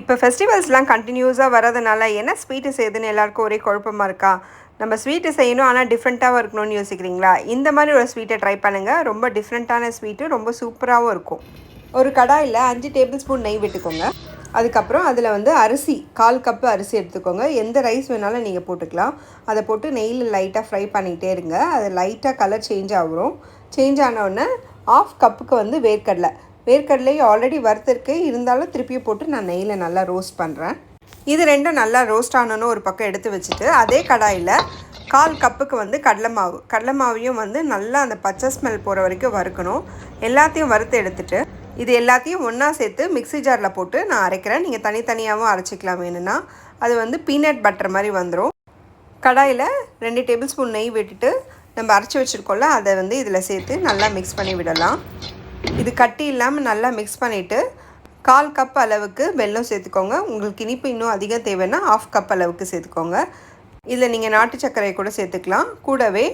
இப்போ ஃபெஸ்டிவல்ஸ்லாம் கண்டினியூஸாக வரதுனால என்ன ஸ்வீட்டு செய்யுதுன்னு எல்லாருக்கும் ஒரே குழப்பமாக இருக்கா? நம்ம ஸ்வீட்டு செய்யணும் ஆனால் டிஃப்ரெண்ட்டாகவும் இருக்கணும்னு யோசிக்கிறீங்களா? இந்த மாதிரி ஒரு ஸ்வீட்டை ட்ரை பண்ணுங்கள் ரொம்ப டிஃப்ரெண்ட்டான ஸ்வீட்டு ரொம்ப சூப்பராகவும் இருக்கும். ஒரு கடாயில் அஞ்சு டேபிள் ஸ்பூன் நெய் விட்டுக்கோங்க. அதுக்கப்புறம் அதில் வந்து அரிசி கால் கப்பு அரிசி எடுத்துக்கோங்க. எந்த ரைஸ் வேணாலும் நீங்கள் போட்டுக்கலாம். அதை போட்டு நெய்யில் லைட்டாக ஃப்ரை பண்ணிகிட்டே இருங்க. அது லைட்டாக கலர் சேஞ்ச் ஆகும் சேஞ்ச் ஆனவுடனே ஆஃப் கப்புக்கு வந்து வேர்க்கடலை. வேர்க்கடலை ஆல்ரெடி வறுத்திருக்கு. இருந்தாலும் திருப்பி போட்டு நான் நெய்யில் நல்லா ரோஸ்ட் பண்ணுறேன் இது ரெண்டும் நல்லா ரோஸ்ட் ஆனோன்னு ஒரு பக்கம் எடுத்து வச்சுட்டு அதே கடாயில் கால் கப்புக்கு வந்து கடலை மாவு. கடலை மாவையும் வந்து நல்லா அந்த பச்சை ஸ்மெல் போகிற வரைக்கும் வறுக்கணும். எல்லாத்தையும் வறுத்து எடுத்துட்டு இது எல்லாத்தையும் ஒன்றா சேர்த்து மிக்ஸி ஜாரில் போட்டு நான் அரைக்கிறேன். நீங்கள் தனித்தனியாகவும் அரைச்சிக்கலாம் வேணும்னா. அது வந்து பீனட் பட்டர் மாதிரி வந்துடும் கடாயில் ரெண்டு டேபிள் ஸ்பூன் நெய் விட்டுட்டு நம்ம அரைச்சி வச்சுருக்கோம்ல அதை வந்து இதில் சேர்த்து நல்லா மிக்ஸ் பண்ணி விடலாம். இது கட்டி இல்லாமல் நல்லா மிக்ஸ் பண்ணிவிட்டு கால் கப் அளவுக்கு வெல்லம் சேர்த்துக்கோங்க. உங்களுக்கு இனிப்பு இன்னும் அதிகம் தேவைன்னா ஆஃப் கப் அளவுக்கு சேர்த்துக்கோங்க. இதில் நீங்கள் நாட்டு சர்க்கரையை கூட சேர்த்துக்கலாம். கூடவே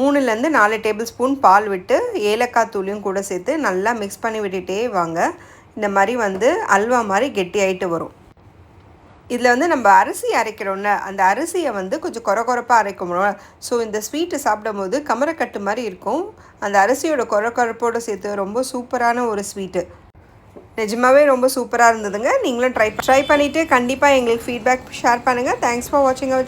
மூணுலேருந்து நாலு டேபிள் ஸ்பூன் பால் விட்டு ஏலக்காய் தூளையும் கூட சேர்த்து நல்லா மிக்ஸ் பண்ணி விட்டுட்டே வாங்க. இந்த மாதிரி வந்து அல்வா மாதிரி கெட்டி ஆகிட்டு வரும். இதில் வந்து நம்ம அரிசி அரைக்கிறோம்ல அந்த அரிசியை வந்து கொஞ்சம் குறை குறைப்பாக அரைக்கணும் ஸோ இந்த ஸ்வீட்டு சாப்பிடும்போது கமரக்கட்டு மாதிரி இருக்கும். அந்த அரிசியோட குறை குறைப்போடு சேர்த்து ரொம்ப சூப்பரான ஒரு ஸ்வீட்டு நிஜமாகவே ரொம்ப சூப்பராக இருந்ததுங்க. நீங்களும் ட்ரை ட்ரை பண்ணிவிட்டு கண்டிப்பாக எங்களுக்கு ஃபீட்பேக் ஷேர் பண்ணுங்கள் தேங்க்ஸ் ஃபார் வாட்சிங் அவர்